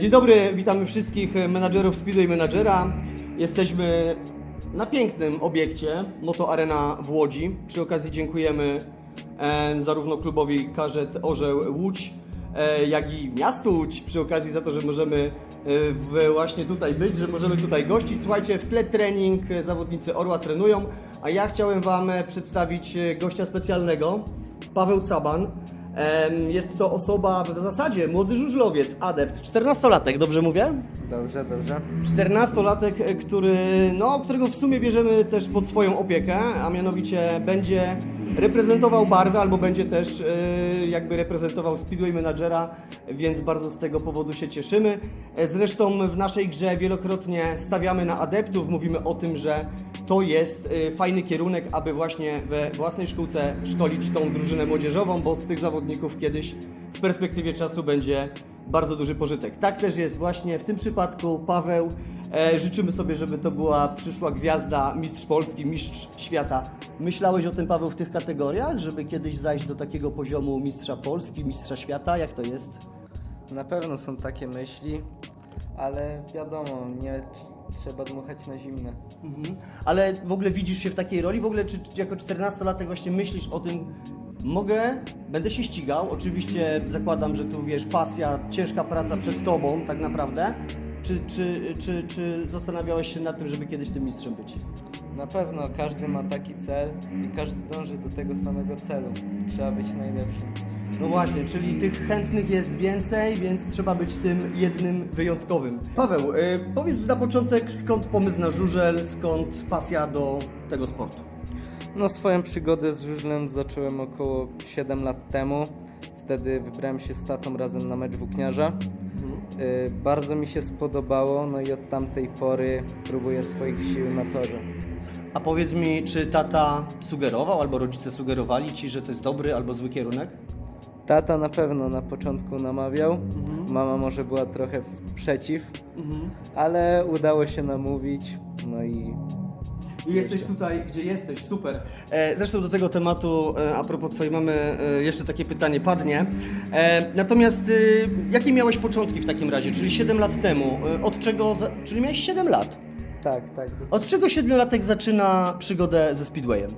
Dzień dobry, witamy wszystkich menadżerów Speedway Menadżera. Jesteśmy na pięknym obiekcie Moto Arena w Łodzi. Przy okazji dziękujemy e, zarówno klubowi Karzet Orzeł Łódź, e, jak i miastu Łódź przy okazji za to, że możemy e, właśnie tutaj być, że możemy tutaj gościć. Słuchajcie, w tle trening, zawodnicy Orła trenują, a ja chciałem Wam przedstawić gościa specjalnego, Paweł Caban. Jest to osoba w zasadzie młody żużlowiec, adept, 14-latek, dobrze mówię? Dobrze, dobrze. 14-latek, e, który, no, którego w sumie bierzemy też pod swoją opiekę, a mianowicie będzie reprezentował barwy albo będzie też e, jakby reprezentował Speedway Managera, więc bardzo z tego powodu się cieszymy. E, Zresztą w naszej grze wielokrotnie stawiamy na adeptów, mówimy o tym, że to jest e, fajny kierunek, aby właśnie we własnej szkółce szkolić tą drużynę młodzieżową, bo z tych zawodników kiedyś w perspektywie czasu będzie bardzo duży pożytek. Tak też jest właśnie w tym przypadku Paweł. E, życzymy sobie, żeby to była przyszła gwiazda, mistrz Polski, mistrz świata. Myślałeś o tym, Paweł, w tych kategoriach, żeby kiedyś zajść do takiego poziomu mistrza Polski, mistrza świata? Jak to jest? Na pewno są takie myśli, ale wiadomo, nie trzeba dmuchać na zimne. Mhm. Ale w ogóle widzisz się w takiej roli? W ogóle czy, czy jako 14-latek właśnie myślisz o tym, mogę, będę się ścigał? Oczywiście zakładam, że tu wiesz, pasja, ciężka praca przed tobą tak naprawdę. Czy, czy, czy, czy zastanawiałeś się nad tym, żeby kiedyś tym mistrzem być? Na pewno każdy ma taki cel i każdy dąży do tego samego celu. Trzeba być najlepszym. No właśnie, czyli tych chętnych jest więcej, więc trzeba być tym jednym wyjątkowym. Paweł, y, powiedz na początek skąd pomysł na żużel, skąd pasja do tego sportu? No swoją przygodę z żużlem zacząłem około 7 lat temu. Wtedy wybrałem się z tatą razem na mecz włókniarza. Y, Bardzo mi się spodobało, no i od tamtej pory próbuję swoich sił na torze. A powiedz mi, czy tata sugerował albo rodzice sugerowali ci, że to jest dobry albo zły kierunek? Tata na pewno na początku namawiał, mama może była trochę przeciw, ale udało się namówić, no i I jesteś tutaj, gdzie jesteś, super. E, zresztą do tego tematu, e, a propos twojej mamy, e, jeszcze takie pytanie padnie. E, natomiast e, jakie miałeś początki w takim razie, czyli 7 lat temu? E, od czego, za, czyli miałeś 7 lat. tak, tak. Od czego siedmiolatek zaczyna przygodę ze Speedwayem?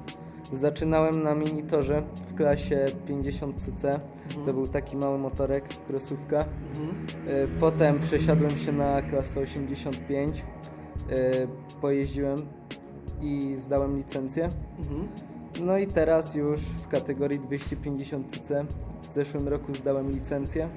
Zaczynałem na minitorze w klasie 50cc, to był taki mały motorek, krosówka. Y, Potem przesiadłem się na klasę 85, y, pojeździłem i zdałem licencję. No i teraz już w kategorii 250cc w zeszłym roku zdałem licencję.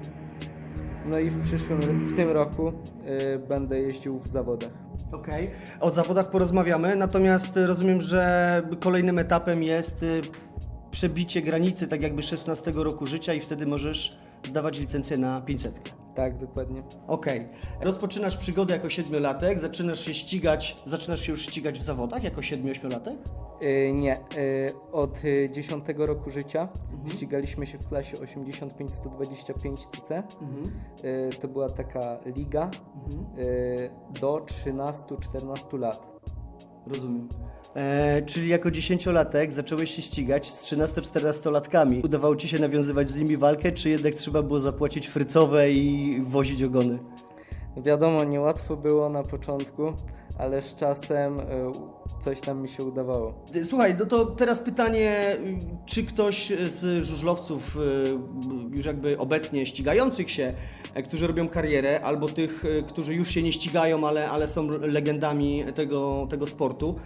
No i w przyszłym, w tym roku y, będę jeździł w zawodach. Okej, o zawodach porozmawiamy, natomiast y, rozumiem, że kolejnym etapem jest y, przebicie granicy tak jakby 16 roku życia i wtedy możesz zdawać licencję na 500. Tak, dokładnie. Okej. Rozpoczynasz przygodę jako siedmiolatek, zaczynasz się ścigać, zaczynasz się już ścigać w zawodach jako siedmiu-ośmiolatek? Y, nie, y, od y, 10 roku życia ścigaliśmy się w klasie 85-125 cc. Y, to była taka liga y, do 13-14 lat. Rozumiem. E, czyli jako dziesięciolatek zacząłeś się ścigać z 13-14-latkami. Udawało Ci się nawiązywać z nimi walkę, czy jednak trzeba było zapłacić frycowe i wozić ogony? Wiadomo, niełatwo było na początku, ale z czasem y, coś tam mi się udawało. Ty, Słuchaj, no to teraz pytanie, y, czy ktoś z żużlowców y, już jakby obecnie ścigających się, e, którzy robią karierę, albo tych, y, którzy już się nie ścigają, ale, ale są legendami tego, tego sportu,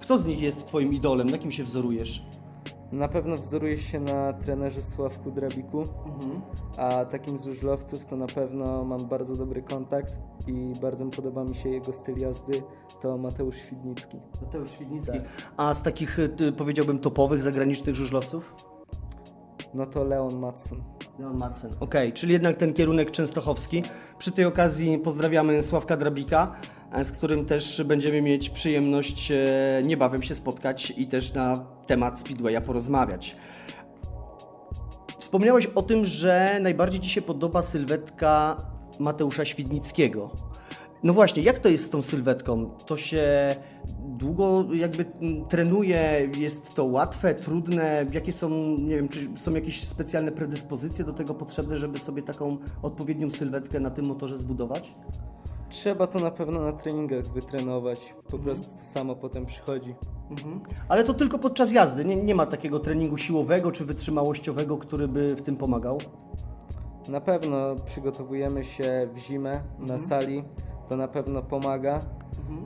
kto z nich jest Twoim idolem? Na kim się wzorujesz? Na pewno wzoruję się na trenerze Sławku Drabiku, a takim z żużlowców to na pewno mam bardzo dobry kontakt i bardzo podoba mi się jego styl jazdy, to Mateusz Świdnicki. Mateusz Świdnicki. A z takich, y, powiedziałbym, topowych zagranicznych żużlowców? No to Leon Matson. Leon Madsen. Okej, czyli jednak ten kierunek częstochowski. Przy tej okazji pozdrawiamy Sławka Drabika, z którym też będziemy mieć przyjemność e, niebawem się spotkać i też na temat Speedwaya porozmawiać. Wspomniałeś o tym, że najbardziej Ci się podoba sylwetka Mateusza Świdnickiego. No właśnie, jak to jest z tą sylwetką? To się długo jakby trenuje, jest to łatwe, trudne? Jakie są, nie wiem, czy są jakieś specjalne predyspozycje do tego potrzebne, żeby sobie taką odpowiednią sylwetkę na tym motorze zbudować? Trzeba to na pewno na treningach wytrenować. Po prostu to samo potem przychodzi. Mhm. Ale to tylko podczas jazdy, nie, nie ma takiego treningu siłowego czy wytrzymałościowego, który by w tym pomagał? Na pewno przygotowujemy się w zimę na sali. To na pewno pomaga,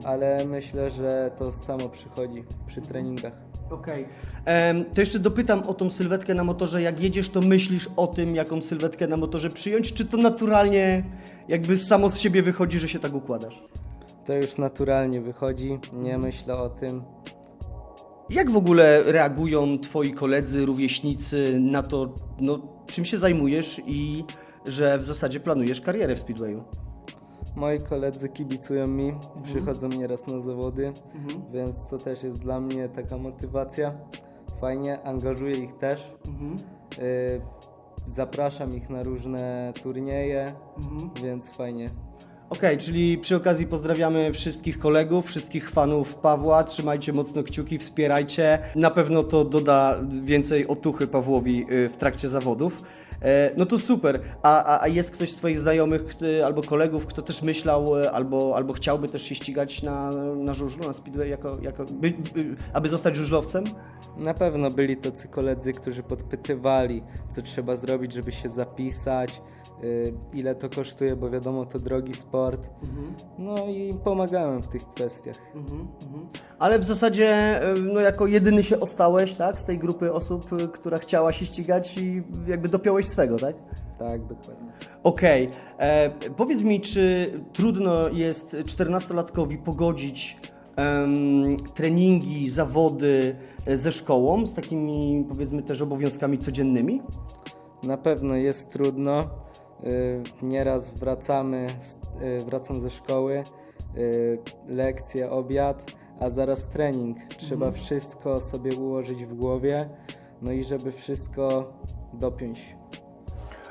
ale myślę, że to samo przychodzi przy treningach. Okej. Em, To jeszcze dopytam o tą sylwetkę na motorze. Jak jedziesz, to myślisz o tym, jaką sylwetkę na motorze przyjąć, czy to naturalnie jakby samo z siebie wychodzi, że się tak układasz? To już naturalnie wychodzi, nie myślę o tym. Jak w ogóle reagują twoi koledzy, rówieśnicy na to, no, czym się zajmujesz i że w zasadzie planujesz karierę w Speedwayu? Moi koledzy kibicują mi, przychodzą nieraz na zawody, Mhm. więc to też jest dla mnie taka motywacja. Fajnie, angażuję ich też. Mhm. Y, zapraszam ich na różne turnieje, Mhm. więc fajnie. Okej, czyli przy okazji pozdrawiamy wszystkich kolegów, wszystkich fanów Pawła. Trzymajcie mocno kciuki, wspierajcie. Na pewno to doda więcej otuchy Pawłowi y, w trakcie zawodów. E, No to super. A, a, a jest ktoś z Twoich znajomych albo kolegów, kto też myślał y, albo, albo chciałby też się ścigać na, na żużlu, na speedway, jako, jako, by, by, aby zostać żużlowcem? Na pewno byli tacy koledzy, którzy podpytywali, co trzeba zrobić, żeby się zapisać, y, ile to kosztuje, bo wiadomo, to drogi sport. No i pomagałem w tych kwestiach. Ale w zasadzie, no jako jedyny się ostałeś, tak, z tej grupy osób, która chciała się ścigać i jakby dopiąłeś swego, tak? Tak, dokładnie. Okej, e, powiedz mi, czy trudno jest 14-latkowi pogodzić em, treningi, zawody e, ze szkołą, z takimi powiedzmy też obowiązkami codziennymi? Na pewno jest trudno. Y, Nieraz wracamy, wracam ze szkoły, lekcje, obiad, a zaraz trening. Trzeba wszystko sobie ułożyć w głowie, no i żeby wszystko dopiąć.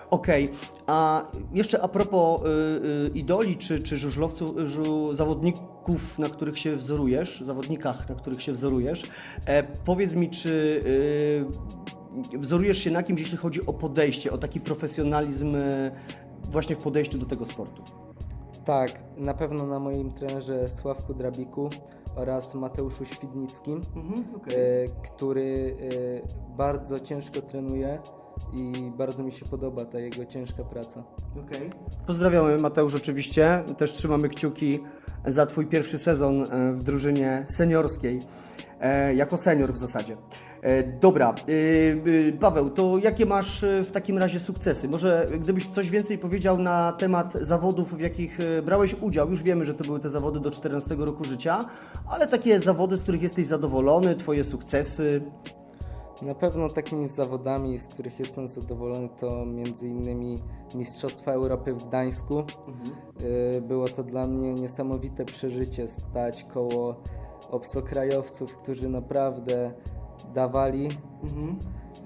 Okej, a jeszcze a propos y, y, idoli czy, czy żużlowców, żu, zawodników, na których się wzorujesz, zawodnikach, na których się wzorujesz, e, powiedz mi, czy y, wzorujesz się na kimś, jeśli chodzi o podejście, o taki profesjonalizm y, właśnie w podejściu do tego sportu? Tak, na pewno na moim trenerze Sławku Drabiku oraz Mateuszu Świdnickim, y, który y, bardzo ciężko trenuje i bardzo mi się podoba ta jego ciężka praca. Okej. Pozdrawiamy Mateusz oczywiście. Też trzymamy kciuki za Twój pierwszy sezon e, w drużynie seniorskiej. E, jako senior w zasadzie. E, dobra, y, Paweł, to jakie masz w takim razie sukcesy? Może gdybyś coś więcej powiedział na temat zawodów, w jakich brałeś udział? Już wiemy, że to były te zawody do 14 roku życia, ale takie zawody, z których jesteś zadowolony, Twoje sukcesy. Na pewno takimi zawodami, z których jestem zadowolony, to między innymi Mistrzostwa Europy w Gdańsku. Y, Było to dla mnie niesamowite przeżycie stać koło obcokrajowców, którzy naprawdę dawali.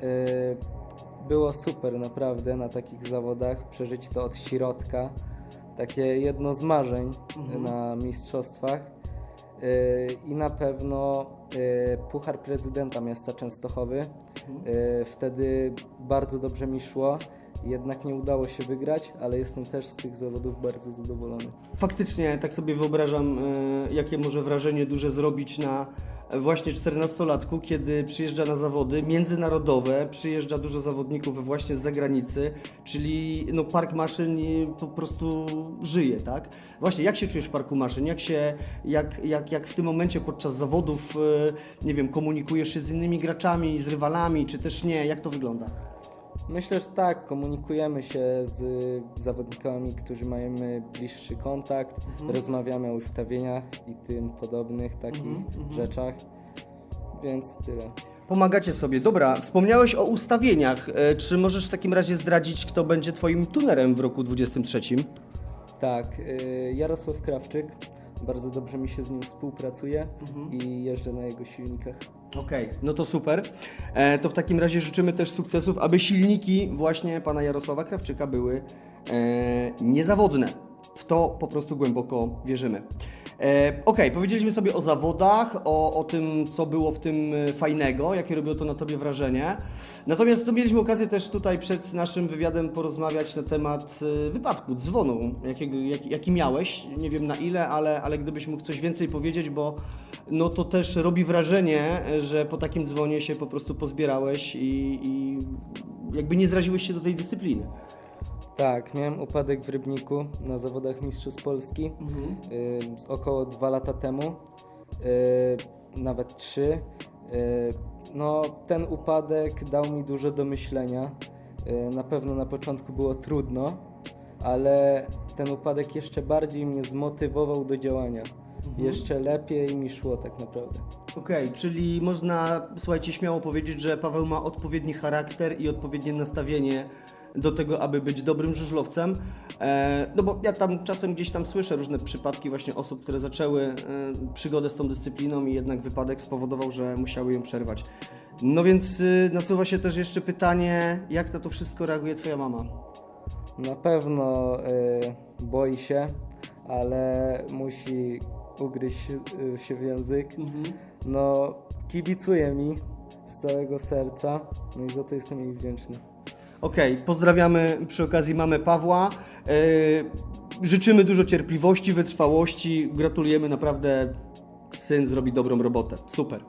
Y, Było super naprawdę na takich zawodach, przeżyć to od środka. Takie jedno z marzeń na mistrzostwach. Y, I na pewno y, Puchar Prezydenta Miasta Częstochowy. Y, Wtedy bardzo dobrze mi szło, jednak nie udało się wygrać, ale jestem też z tych zawodów bardzo zadowolony. Faktycznie tak sobie wyobrażam, jakie może wrażenie duże zrobić na właśnie 14-latku, kiedy przyjeżdża na zawody międzynarodowe, przyjeżdża dużo zawodników właśnie z zagranicy, czyli no, park maszyn po prostu żyje, tak? Właśnie, jak się czujesz w parku maszyn? Jak się, jak, jak, jak w tym momencie podczas zawodów, e, nie wiem, komunikujesz się z innymi graczami, z rywalami, czy też nie? Jak to wygląda? Myślę, że tak, komunikujemy się z zawodnikami, którzy mają bliższy kontakt, rozmawiamy o ustawieniach i tym podobnych takich rzeczach, więc tyle. Pomagacie sobie. Dobra, wspomniałeś o ustawieniach. E, Czy możesz w takim razie zdradzić, kto będzie Twoim tunerem w roku 23? Tak, y, Jarosław Krawczyk, bardzo dobrze mi się z nim współpracuje i jeżdżę na jego silnikach. Okej, no to super. E, to w takim razie życzymy też sukcesów, aby silniki właśnie pana Jarosława Krawczyka były e, niezawodne w to po prostu głęboko wierzymy. E, Okej, powiedzieliśmy sobie o zawodach, o, o tym, co było w tym e, fajnego, jakie robiło to na Tobie wrażenie. Natomiast to mieliśmy okazję też tutaj przed naszym wywiadem porozmawiać na temat e, wypadku, dzwonu, jakiego, jaki, jaki miałeś. Nie wiem na ile, ale, ale gdybyś mógł coś więcej powiedzieć, bo no to też robi wrażenie, że po takim dzwonie się po prostu pozbierałeś i, i jakby nie zraziłeś się do tej dyscypliny. Tak, miałem upadek w Rybniku na zawodach Mistrzostw Polski y, z około dwa lata temu, y, nawet trzy. Y, no, ten upadek dał mi dużo do myślenia. Y, na pewno na początku było trudno, ale ten upadek jeszcze bardziej mnie zmotywował do działania. Jeszcze lepiej mi szło tak naprawdę. Okej, czyli można, słuchajcie, śmiało powiedzieć, że Paweł ma odpowiedni charakter i odpowiednie nastawienie do tego, aby być dobrym żużlowcem. E, no bo ja tam czasem gdzieś tam słyszę różne przypadki właśnie osób, które zaczęły e, przygodę z tą dyscypliną i jednak wypadek spowodował, że musiały ją przerwać. No więc y, nasuwa się też jeszcze pytanie, jak na to wszystko reaguje Twoja mama? Na pewno y, boi się, ale musi ugryźć y, się w język. No, kibicuje mi z całego serca, no i za to jestem jej wdzięczny. Okej, pozdrawiamy przy okazji mamę Pawła. E, życzymy dużo cierpliwości, wytrwałości. Gratulujemy, naprawdę syn zrobi dobrą robotę. Super.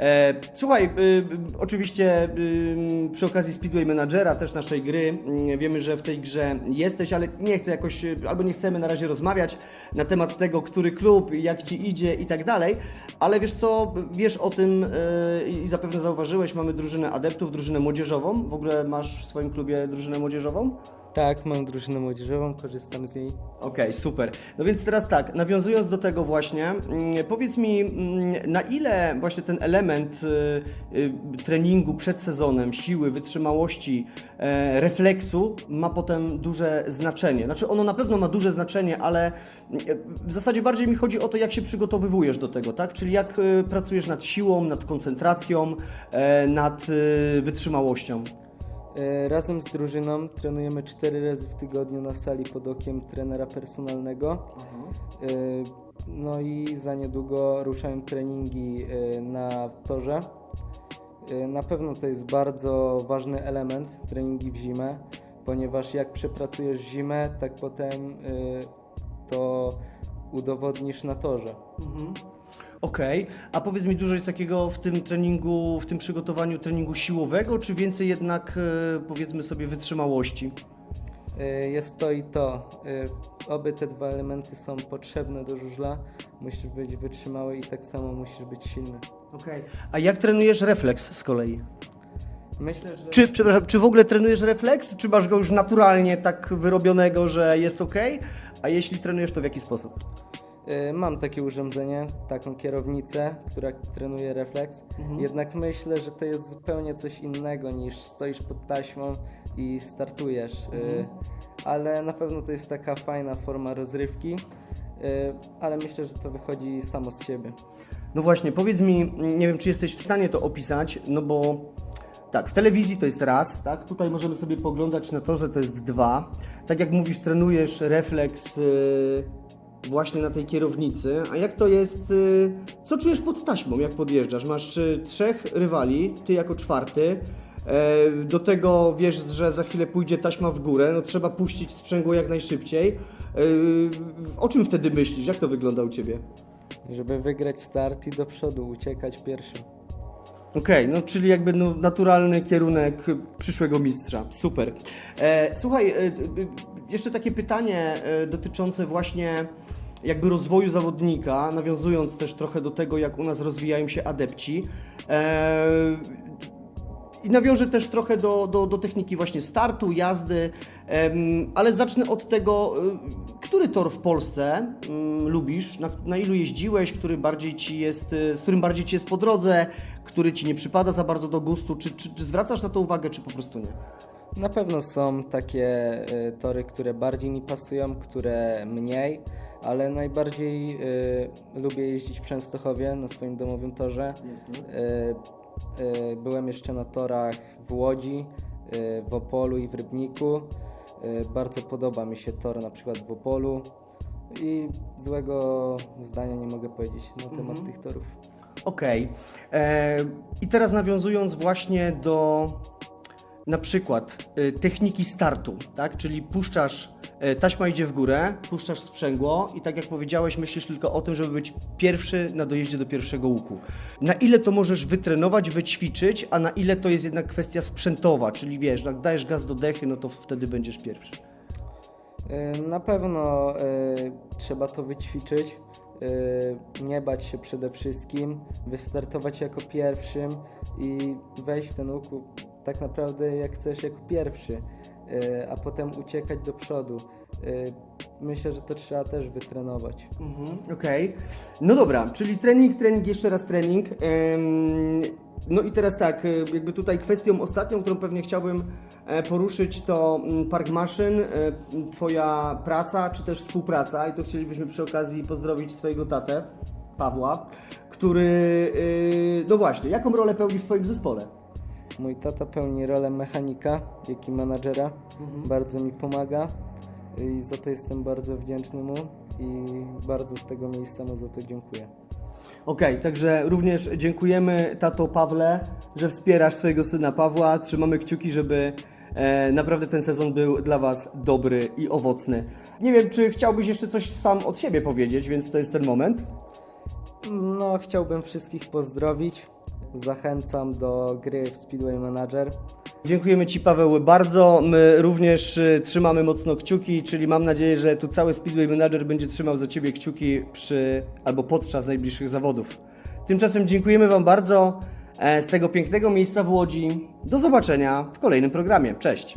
E, słuchaj, y, y, oczywiście y, przy okazji Speedway Managera, też naszej gry, wiemy, że w tej grze jesteś, ale nie chcę jakoś, albo nie chcemy na razie rozmawiać na temat tego, który klub, jak ci idzie i tak dalej, ale wiesz co, wiesz o tym i zapewne zauważyłeś, mamy drużynę adeptów, drużynę młodzieżową. W ogóle masz w swoim klubie drużynę młodzieżową? Tak, mam drużynę młodzieżową, korzystam z niej. Okej, super. No więc teraz tak, nawiązując do tego właśnie, mm, powiedz mi, mm, na ile właśnie ten element y, y, treningu przed sezonem, siły, wytrzymałości, e, refleksu ma potem duże znaczenie. Znaczy ono na pewno ma duże znaczenie, ale mm, w zasadzie bardziej mi chodzi o to, jak się przygotowywujesz do tego, tak? Czyli jak y, pracujesz nad siłą, nad koncentracją, e, nad y, wytrzymałością. Y, Razem z drużyną trenujemy cztery razy w tygodniu na sali pod okiem trenera personalnego. Y, No i za niedługo ruszają treningi y, na torze. Na pewno to jest bardzo ważny element treningi w zimę, ponieważ jak przepracujesz zimę, tak potem to udowodnisz na torze. Okej, a powiedz mi, dużo jest takiego w tym treningu, w tym przygotowaniu treningu siłowego, czy więcej jednak e, powiedzmy sobie wytrzymałości? Y, Jest to i to. Y, Oby te dwa elementy są potrzebne do żużla. Musisz być wytrzymały i tak samo musisz być silny. Okej. A jak trenujesz refleks z kolei? Myślę, że Czy, przepraszam, czy w ogóle trenujesz refleks, czy masz go już naturalnie tak wyrobionego, że jest ok? A jeśli trenujesz, to w jaki sposób? Y, mam takie urządzenie, taką kierownicę, która trenuje refleks. Jednak myślę, że to jest zupełnie coś innego niż stoisz pod taśmą i startujesz. Y, Ale na pewno to jest taka fajna forma rozrywki. y, Ale myślę, że to wychodzi samo z siebie. No właśnie, powiedz mi, nie wiem, czy jesteś w stanie to opisać, no bo tak, w telewizji to jest raz, tak? Tutaj możemy sobie poglądać na to, że to jest dwa. Tak jak mówisz, trenujesz refleks yy, właśnie na tej kierownicy, a jak to jest, yy, co czujesz pod taśmą, jak podjeżdżasz? Masz yy, trzech rywali, ty jako czwarty, yy, do tego wiesz, że za chwilę pójdzie taśma w górę, no trzeba puścić sprzęgło jak najszybciej. Yy, o czym wtedy myślisz? Jak to wygląda u Ciebie? Żeby wygrać start i do przodu, uciekać pierwszym. Okej, no czyli jakby no, naturalny kierunek przyszłego mistrza. Super. E, słuchaj, e, jeszcze takie pytanie e, dotyczące właśnie jakby rozwoju zawodnika, nawiązując też trochę do tego, jak u nas rozwijają się adepci. E, i nawiążę też trochę do, do, do techniki właśnie startu, jazdy, ale zacznę od tego, y, który tor w Polsce mm, lubisz, na, na ilu jeździłeś, który bardziej ci jest, z którym bardziej ci jest po drodze, który ci nie przypada za bardzo do gustu, czy, czy, czy zwracasz na to uwagę, czy po prostu nie? Na pewno są takie y, tory, które bardziej mi pasują, które mniej, ale najbardziej y, lubię jeździć w Częstochowie na swoim domowym torze. Y, byłem jeszcze na torach w Łodzi, w Opolu i w Rybniku. Bardzo podoba mi się tor na przykład w Opolu. i złego zdania nie mogę powiedzieć na temat Mhm. tych torów. Okej. E, I teraz nawiązując właśnie do na przykład e, techniki startu, tak? Czyli puszczasz, e, taśma idzie w górę, puszczasz sprzęgło i tak jak powiedziałeś, myślisz tylko o tym, żeby być pierwszy na dojeździe do pierwszego łuku. Na ile to możesz wytrenować, wyćwiczyć, a na ile to jest jednak kwestia sprzętowa, czyli wiesz, jak dajesz gaz do dechy, no to wtedy będziesz pierwszy. Y, Na pewno y, trzeba to wyćwiczyć, y, nie bać się przede wszystkim, wystartować jako pierwszym i wejść w ten łuk tak naprawdę jak chcesz jako pierwszy, y, a potem uciekać do przodu. Y, Myślę, że to trzeba też wytrenować. Mhm, Okej. No dobra, czyli trening, trening, jeszcze raz trening. No i teraz tak, y, jakby tutaj kwestią ostatnią, którą pewnie chciałbym e, poruszyć, to mm, Park Maszyn, e, Twoja praca, czy też współpraca. I tu chcielibyśmy przy okazji pozdrowić Twojego tatę, Pawła, który, no właśnie, jaką rolę pełni w Twoim zespole? Mój tata pełni rolę mechanika, jak i menadżera. Bardzo mi pomaga i za to jestem bardzo wdzięczny mu i bardzo z tego miejsca mu za to dziękuję. Okej, także również dziękujemy tato Pawle, że wspierasz swojego syna Pawła. Trzymamy kciuki, żeby e, naprawdę ten sezon był dla Was dobry i owocny. Nie wiem, czy chciałbyś jeszcze coś sam od siebie powiedzieć, więc to jest ten moment. No, chciałbym wszystkich pozdrowić. Zachęcam do gry w Speedway Manager. Dziękujemy Ci Paweł bardzo. My również y, trzymamy mocno kciuki, czyli mam nadzieję, że tu cały Speedway Manager będzie trzymał za Ciebie kciuki przy albo podczas najbliższych zawodów. Tymczasem dziękujemy Wam bardzo e, z tego pięknego miejsca w Łodzi. Do zobaczenia w kolejnym programie. Cześć!